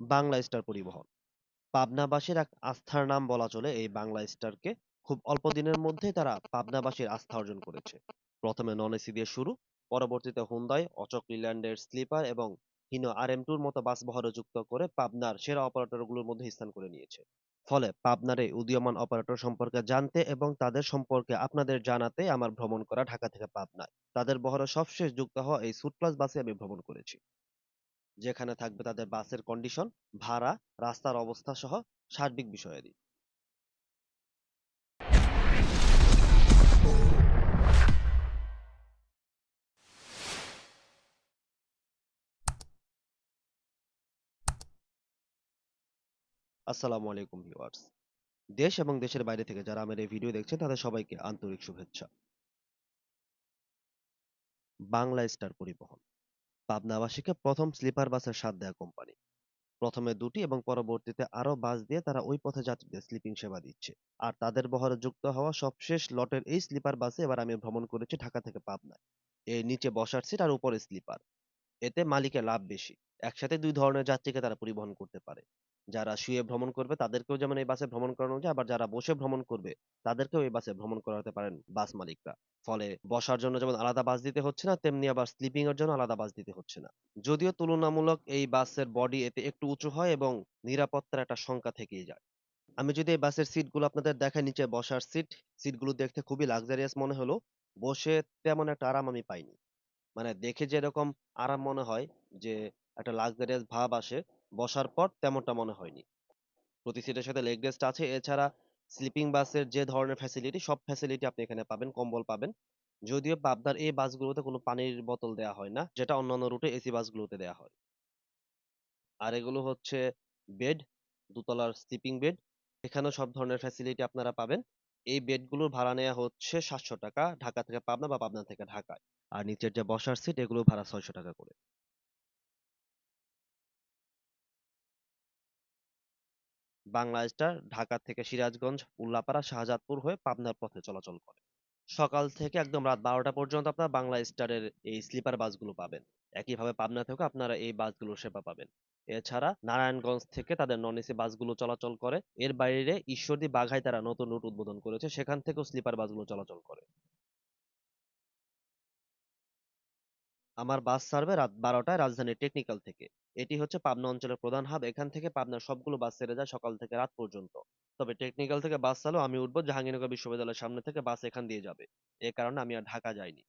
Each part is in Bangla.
বাংলা স্টার পরিবহন। পাবনাবাসীর এক আস্থার নাম বলা চলে এই বাংলা স্টারকে। খুব অল্প দিনের মধ্যেই তারা পাবনাবাসীর আস্থা অর্জন করেছে। প্রথমে নন এসি দিয়ে শুরু, পরবর্তীতে হুন্দাই, অচক লিল্যান্ডের স্লিপার এবং হিনো আর এম টুর মতো বাস বহরে যুক্ত করে পাবনার সেরা অপারেটরগুলোর মধ্যে স্থান করে নিয়েছে। ফলে পাবনার এই উদীয়মান অপারেটর সম্পর্কে জানতে এবং তাদের সম্পর্কে আপনাদের জানাতে আমার ভ্রমণ করা ঢাকা থেকে পাবনায়। তাদের বহরে সবশেষ যুক্ত হওয়া এই সুট প্লাস বাসে আমি ভ্রমণ করেছি। যেখানে থাকবে তাদের বাসের কন্ডিশন ভাড়া, রাস্তার অবস্থা সহ সার্বিক বিষয়াদি। আসসালামু আলাইকুম ভিউয়ার্স। দেশ এবং দেশের বাইরে থেকে যারা আমার এই ভিডিও দেখছেন, তাদের সবাইকে আন্তরিক শুভেচ্ছা। বাংলা স্টার পরিবহন। পাবনাবাসীকে প্রথম স্লিপার বাসের স্বাদ দেয়া কোম্পানি। প্রথমে দুটি এবং পরবর্তীতে আরও বাস দিয়ে তারা ওই পথে যাত্রীদের স্লিপিং সেবা দিচ্ছে। আর তাদের বহরে যুক্ত হওয়া সবশেষ লটের এই স্লিপার বাসে এবার আমি ভ্রমণ করেছি ঢাকা থেকে পাবনায়। এর নিচে বসার সিট আর উপরে স্লিপার। এতে মালিকের লাভ বেশি। একসাথে দুই ধরনের যাত্রীকে তারা পরিবহন করতে পারে। যারা শুয়ে ভ্রমণ করবে, তাদেরকেও যেমন এই বাসে ভ্রমণ করানো যায়, আবার যারা বসে ভ্রমণ করবে, তাদেরকেও এই বাসে ভ্রমণ করাতে পারেন বাস মালিকরা। ফলে বসার জন্য যেমন আলাদা বাস দিতে হচ্ছে না, তেমনি আবার স্লিপিং এর জন্য আলাদা বাস দিতে হচ্ছে না। যদিও তুলনামূলক এই বাসের বডি এতে একটু উঁচু হয় এবং নিরাপত্তার একটা শঙ্কা থেকেই যায়। আমি যদি এই বাসের সিটগুলো আপনাদের দেখাই, নিচে বসার সিট সিটগুলো দেখতে খুবই লাক্সারিয়াস মনে হলো, বসে তেমন একটা আরাম আমি পাইনি। মানে দেখে যেরকম আরাম মনে হয় যে একটা লাক্সারিয়াস ভাব আসে বসার পর তেমনটা মনে হয়নি। প্রতি সিটের সাথে লেগ রেস্ট আছে। এছাড়া স্লিপিং বাসের যে ধরনের ফ্যাসিলিটি সব ফ্যাসিলিটি আপনি এখানে পাবেন, কম্বল পাবেন। যদিও পাবনার এই বাসগুলোতে কোনো পানির বোতল দেওয়া হয় না, যেটা অন্যান্য রুটে এসি বাসগুলোতে দেওয়া হয়। আর এগুলো হচ্ছে বেড দুতলার স্লিপিং বেড এখানেও সব ধরনের ফ্যাসিলিটি আপনারা পাবেন। এই বেডগুলোর ভাড়া নেওয়া হচ্ছে সাতশো টাকা, ঢাকা থেকে পাবনা বা পাবনা থেকে ঢাকায়। আর নিচের যে বসার সিট এগুলো ভাড়া ছয়শো টাকা করে। বাংলা স্টার ঢাকা থেকে সিরাজগঞ্জ, উল্লাপাড়া, শাহজাদপুর হয়ে পাবনার পথে চলাচল করে। সকাল থেকে একদম রাত বারোটা পর্যন্ত আপনারা বাংলা স্টারের এই স্লিপার বাসগুলো পাবেন। একইভাবে পাবনা থেকেও আপনারা এই বাসগুলোর সেবা পাবেন। এছাড়া নারায়ণগঞ্জ থেকে তাদের নন এসি বাসগুলো চলাচল করে। এর বাইরে ঈশ্বরদী বাঘায় তারা নতুন রুট উদ্বোধন করেছে। সেখান থেকেও স্লিপার বাসগুলো চলাচল করে। আমার বাস ছাড়বে রাত বারোটায় রাজধানীর টেকনিক্যাল থেকে। এটি হচ্ছে পাবনা অঞ্চলের প্রধান হাব এখান থেকে পাবনার সবগুলো বাস ছেড়ে যায় সকাল থেকে রাত পর্যন্ত। তবে টেকনিক্যাল থেকে বাস চালু, আমি উঠবো জাহাঙ্গীরনগর বিশ্ববিদ্যালয়ের সামনে থেকে বাস এখান দিয়ে যাবে। এ কারণে আমি আর ঢাকা যাইনি।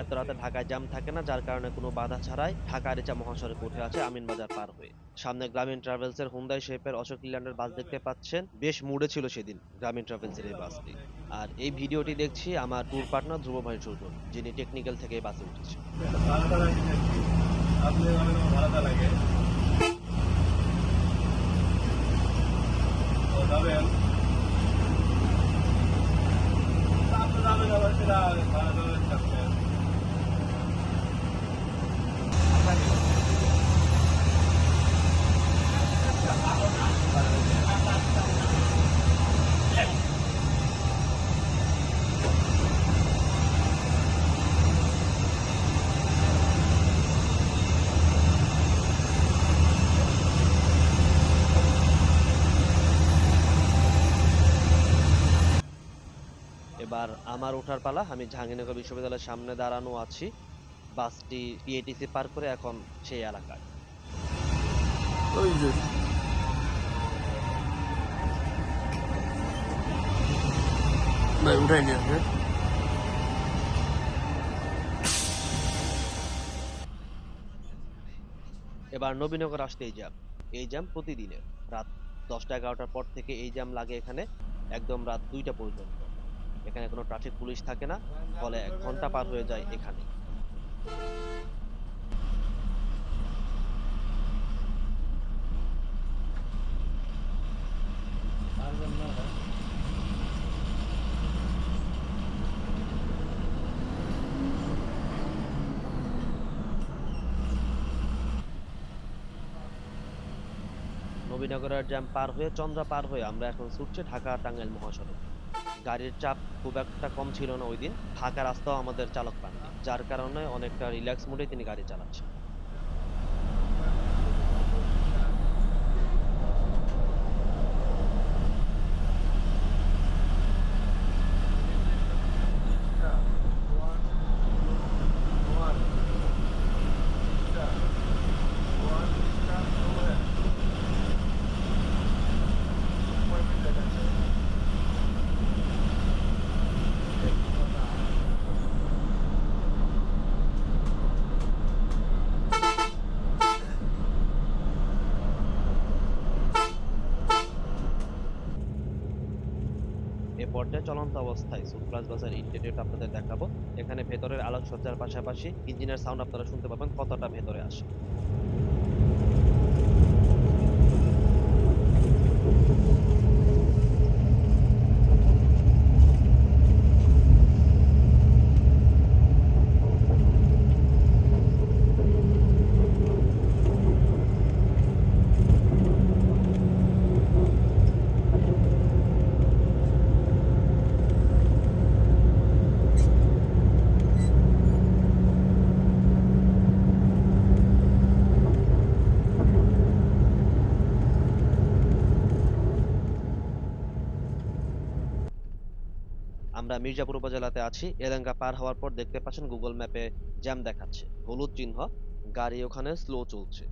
এত রাতে ঢাকায় জ্যাম থাকে না, যার কারণে কোনো বাধা ছাড়াই ঢাকা রিচা মহাসড়কে উঠে আছে আমিন বাজার পার হয়ে। সামনে গ্রামীণ ট্রাভেলস এর হুন্দাই শেপের অশোক লিল্যান্ডের বাস দেখতে পাচ্ছেন। বেশ মুডে ছিল সেদিন গ্রামীণ ট্রাভেলস এর এই বাসটি। আর এই ভিডিওটি দেখছি আমার ট্যুর পার্টনার ধ্রুব ভাই চৌধুরী, যিনি টেকনিক্যাল থেকে এই বাসে উঠেছে আপনি যাবেন সেটা এবার আমার ওঠার পালা। আমি জাহাঙ্গীরনগর বিশ্ববিদ্যালয়ের সামনে দাঁড়ানো আছি। বাসটি পিএটিসি পার করে এখন সেই এলাকায়। ওই যে। ভাই উঠাই নিয়ে আসবে। এবার নবীনগর আসতে এই জ্যাম এই জ্যাম প্রতিদিনের। রাত দশটা এগারোটার পর থেকে এই জ্যাম লাগে এখানে। একদম রাত দুইটা পর্যন্ত। এখানে কোনো ট্রাফিক পুলিশ থাকে না, ফলে এক ঘণ্টা পার হয়ে যায় এখানে। নবীনগরের জ্যাম পার হয়ে, চন্দ্রা পার হয়ে আমরা এখন ছুটছি ঢাকা টাঙ্গাইল মহাসড়ক। গাড়ির চাপ খুব একটা কম ছিল না ওই দিন। ফাঁকা রাস্তাও আমাদের চালক পাননি, যার কারণে অনেকটা রিল্যাক্স মোডে তিনি গাড়ি চালাচ্ছেন। পর্যায়ে চলন্ত অবস্থায় সুপ্লাস বাসের ইন্টেরিয়র আপনাদের দেখাবো। এখানে ভেতরের আলোকসজ্জার পাশাপাশি ইঞ্জিনের সাউন্ড আপনারা শুনতে পাবেন কতটা ভেতরে আসে। আমরা মির্জাপুর উপজেলাতে আছি। এলাঙ্গা পার হওয়ার পর দেখতে পাচ্ছেন গুগল ম্যাপে জ্যাম দেখাচ্ছে। হলুদ চিহ্ন, গাড়ি ওখানে স্লো চলছে।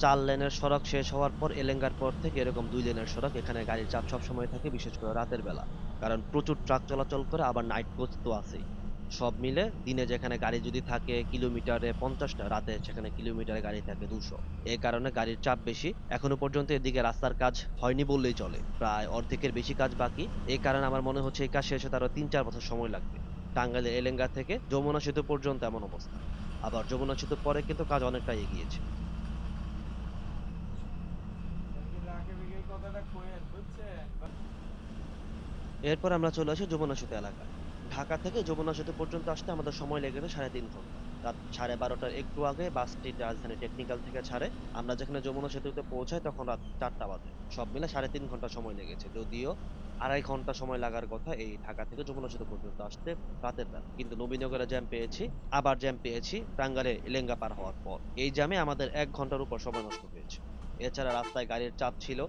চার লেনের সড়ক শেষ হওয়ার পর এলেঙ্গার পর থেকে এরকম দুই লেনের সড়ক এখানে গাড়ির চাপ সবসময় থাকে, বিশেষ করে রাতের বেলা। কারণ প্রচুর ট্রাক চলাচল করে, আবার নাইট কোচ তো আছেই। সব মিলে দিনে যেখানে গাড়ি যদি থাকে কিলোমিটারে পঞ্চাশটা, রাতে সেখানে কিলোমিটারে গাড়ি থাকে দুশো। এই কারণে গাড়ির চাপ বেশি। এখনও পর্যন্ত এদিকে রাস্তার কাজ হয়নি বললেই চলে। প্রায় অর্ধেকের বেশি কাজ বাকি। এই কারণে আমার মনে হচ্ছে এই কাজ শেষ হতে আরও তিন চার বছর সময় লাগবে। টাঙ্গাইলের এলেঙ্গা থেকে যমুনা সেতু পর্যন্ত এমন অবস্থা। আবার যমুনা সেতুর পরে কিন্তু কাজ অনেকটা এগিয়েছে। এরপর আমরা চলে আসি যমুনা সেতু এলাকায়। ঢাকা থেকে যমুনা সেতু পর্যন্ত আসতে আমাদের সময় লেগেছে সাড়ে তিন ঘণ্টা। রাত সাড়ে বারোটার একটু আগে বাসটি রাজধানী টেকনিক্যাল থেকে ছাড়ে। আমরা যেখানে যমুনা সেতুতে পৌঁছাই তখন রাত চারটা বাজে। সব মিলে সাড়ে তিন ঘণ্টা সময় লেগেছে যদিও আড়াই ঘণ্টা সময় লাগার কথা এই ঢাকা থেকে যমুনা সেতু পর্যন্ত আসতে রাতের বেলা। কিন্তু নবীনগরে জ্যাম পেয়েছি, আবার জ্যাম পেয়েছি টাঙ্গালে এলেঙ্গা পার হওয়ার পর। এই জ্যামে আমাদের এক ঘণ্টার উপর সময় নষ্ট হয়েছে। এছাড়া রাস্তায় গাড়ির চাপ ছিল।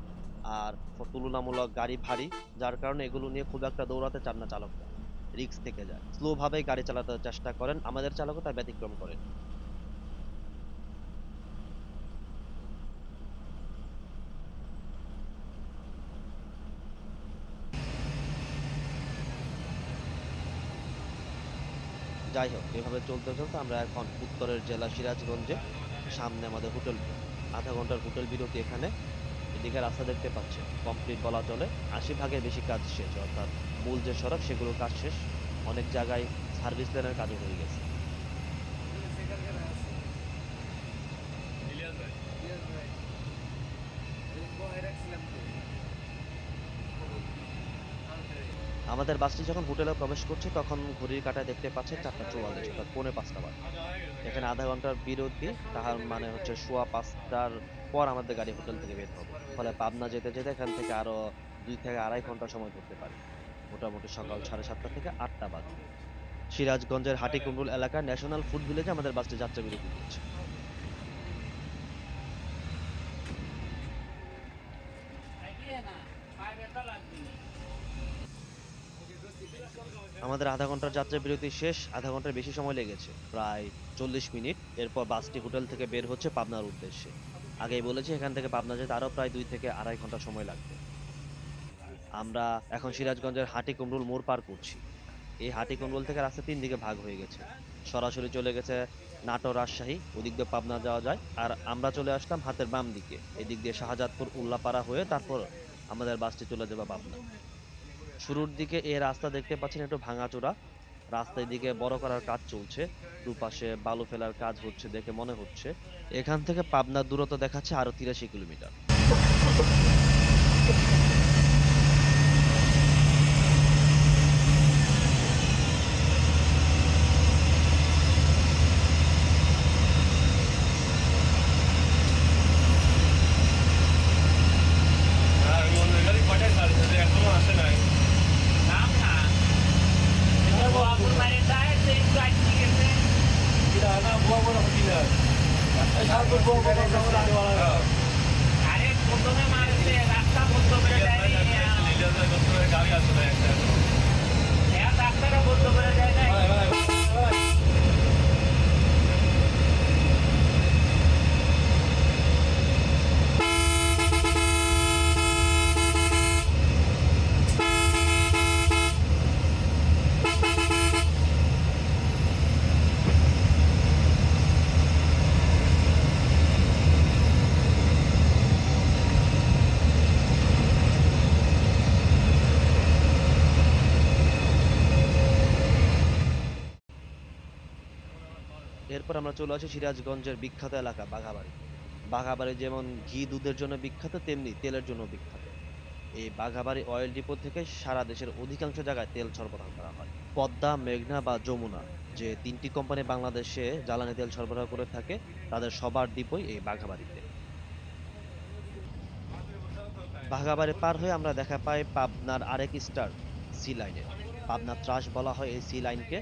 আর তুলনামূলক গাড়ি ভারী, যার কারণে এগুলো নিয়ে খুব একটা দৌড়াতে চান না চালকরা। রিস্ক থেকে যায়। স্লো ভাবে গাড়ি চালাতে চেষ্টা করেন, আমাদের চালকও তার ব্যতিক্রম করেন। যাই হোক, এভাবে চলতে চলতে আমরা এখন উত্তরের জেলা সিরাজগঞ্জে, সামনে আমাদের হোটেল, আধা ঘণ্টার হোটেল বিরতি এখানে। এদিকে রাস্তা দেখতে পাচ্ছেন কমপ্লিট বলা চলে। আশি ভাগের বেশি কাজ শেষ, অর্থাৎ মূল যে সড়ক, সেগুলোর কাজ শেষ। অনেক জায়গায় সার্ভিস লেনের কাজও হয়ে গেছে। আমাদের বাসটি যখন হোটেলে প্রবেশ করছে, তখন ঘড়ির কাঁটায় দেখতে পাচ্ছে চারটা চুয়াল্লিশ, অর্থাৎ পৌনে পাঁচটা বাজে। এখানে আধা ঘণ্টার বিরতি, তাহার মানে হচ্ছে সোয়া পাঁচটার পর আমাদের গাড়ি হোটেল থেকে বের হবে। ফলে পাবনা যেতে যেতে এখান থেকে আরও দুই থেকে আড়াই ঘণ্টা সময় ধরতে পারি। মোটামুটি সকাল সাড়ে সাতটা থেকে আটটা বাজে। সিরাজগঞ্জের হাটিকুমরুল এলাকার ন্যাশনাল ফুড ভিলেজে আমাদের বাসটি যাত্রা বিরতি দিচ্ছে আমাদের আধা ঘণ্টার যাত্রা বিরতি শেষ, আধা ঘণ্টার বেশি সময় লেগেছে। প্রায় চল্লিশ মিনিট। এরপর বাসটি হোটেল থেকে বের হচ্ছে পাবনার উদ্দেশ্যে। আগেই বলেছি, এখান থেকে পাবনা যেতে আরও প্রায় দুই থেকে আড়াই ঘণ্টা সময় লাগবে। আমরা এখন সিরাজগঞ্জের হাটি কুমরুল মোড় পার করছি। এই হাটি কুমরুল থেকে রাস্তা তিন দিকে ভাগ হয়ে গেছে। সরাসরি চলে গেছে নাটোর রাজশাহী, ওদিক দিয়ে পাবনা যাওয়া যায়। আর আমরা চলে আসলাম হাতের বাম দিকে, এদিক দিয়ে শাহজাদপুর, উল্লাপাড়া হয়ে তারপর আমাদের বাসটি চলে যাবে পাবনা। শুরুর দিকে এই রাস্তা দেখতে পাচ্ছেন একটু ভাঙাচোরা। রাস্তার দিকে বড় করার কাজ চলছে, দুপাশে বালু ফেলার কাজ হচ্ছে দেখে মনে হচ্ছে। এখান থেকে পাবনার দূরত্ব দেখাচ্ছে আরও তিরাশি কিলোমিটার আর মনে গাড়ি কটায় ছাড়ছে এখনও আসে নাই এটা না বুয়া বড় হতি না এই সারপুর বুয়া বড় হতি না আরে প্রথমে মারছে রাস্তা বন্ধ করে দেয় হাজার কষ্ট করে গাড়ি আসলে একটা ভাই, ভাই, ভাই। এরপর আমরা চলে আসি সিরাজগঞ্জের বিখ্যাত এলাকা, বাঘাবাড়ি। বাঘাবাড়ি যেমন ঘি দুধের জন্য বিখ্যাত, তেমনি তেলের জন্য বিখ্যাত। এই বাঘাবাড়ি অয়েল ডিপো থেকে সারা দেশের অধিকাংশ জায়গায় তেল সরবরাহ করা হয়। পদ্মা, মেঘনা বা যমুনা, যে তিনটি কোম্পানি বাংলাদেশে জ্বালানি তেল সরবরাহ করে থাকে, তাদের সবার ডিপোই এই বাঘাবাড়িতে। বাঘাবাড়ি পার হয়ে আমরা দেখা পাই পাবনার আরেক স্টার সি লাইনের পাবনা ত্রাস বলা হয় এই সি লাইনকে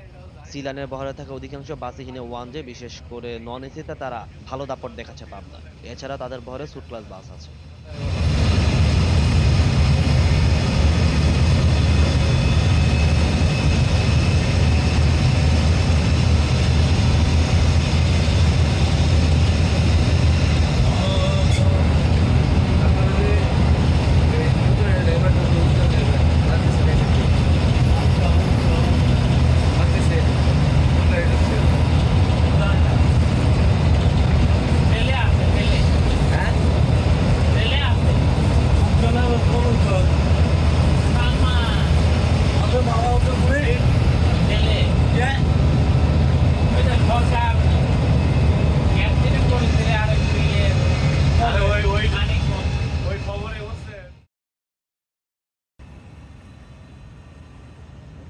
সি লাইনের বহরে থাকা অধিকাংশ বাসিহীনে ওয়ান যে বিশেষ করে নন এসিতে তারা ভালো দাপট দেখাচ্ছে পাবনা এছাড়া তাদের বহরে সুট ক্লাস বাস আছে আরে ওই ওই ওই খবরে বসছে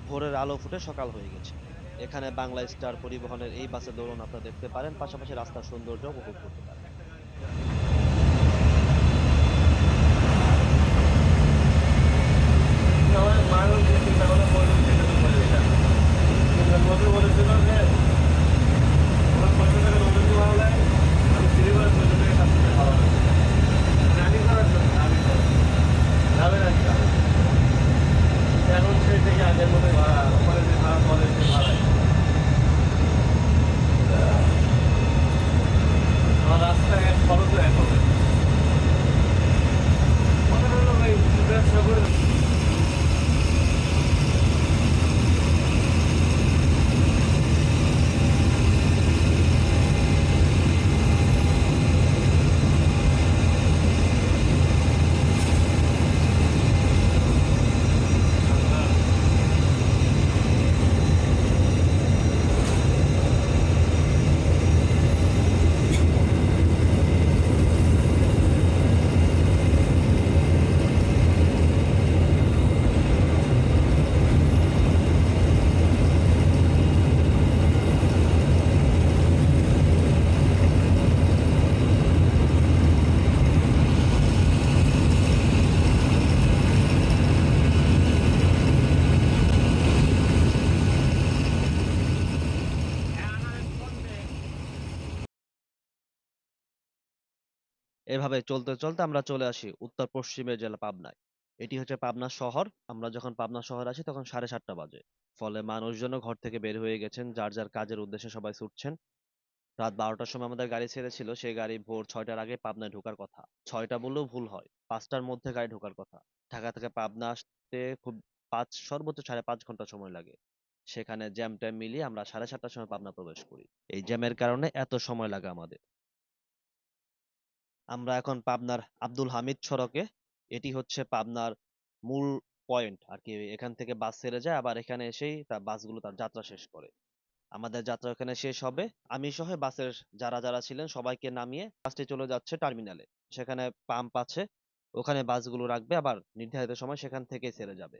ভোরের আলো ফুটে সকাল হয়ে গেছে। এখানে বাংলা স্টার পরিবহনের এই বাসে দৌড়ন আপনারা দেখতে পারেন, পাশাপাশি রাস্তার সৌন্দর্য উপভোগ করতে পারেন। মানুষ মধু বলেছিল যে আমার পয়সা থেকে নতুন ভালো লাগে আমি ফ্রি করে পয়সা থেকে সাত টাকা খাওয়া রানি করার জন্য রানি করার যাবে না কি যাবে? এখন সেই থেকে আগের মতো ভাড়া ওপরে যে ভাড়া বলে সে ভাড়াই আমার রাস্তায় এক খরচ এক হবে কথা হলো ভাই ব্যবসা করে এভাবে চলতে চলতে আমরা চলে আসি উত্তর পশ্চিমের জেলা পাবনায়। এটি হচ্ছে পাবনা শহর। আমরা যখন পাবনা শহর আসি তখন সাড়ে সাতটা বাজে। ফলে মানুষজনও ঘর থেকে বের হয়ে গেছেন, যার যার কাজের উদ্দেশ্যে সবাই ছুটছেন। রাত বারোটার সময় আমাদের গাড়ি ছেড়েছিল, সেই গাড়ি ভোর ছয়টার আগে পাবনায় ঢোকার কথা। ছয়টা বললেও ভুল হয়, পাঁচটার মধ্যে গাড়ি ঢোকার কথা। ঢাকা থেকে পাবনা আসতে খুব পাঁচ, সর্বোচ্চ সাড়ে পাঁচ ঘণ্টা সময় লাগে। সেখানে জ্যাম ট্যাম মিলিয়ে আমরা সাড়ে সাতটার সময় পাবনা প্রবেশ করি। এই জ্যামের কারণে এত সময় লাগে আমাদের। আমরা এখন পাবনার আব্দুল হামিদ সড়কে, এটি হচ্ছে পাবনার মূল পয়েন্ট আর কি এখান থেকে বাস ছেড়ে যায়, আবার এখানে এসেই তার বাসগুলো তার যাত্রা শেষ করে। আমাদের যাত্রা এখানে শেষ হবে। আমি সহ বাসের যারা যারা ছিলেন সবাইকে নামিয়ে বাসটি চলে যাচ্ছে টার্মিনালে সেখানে পাম্প আছে, ওখানে বাসগুলো রাখবে, আবার নির্ধারিত সময় সেখান থেকে ছেড়ে যাবে।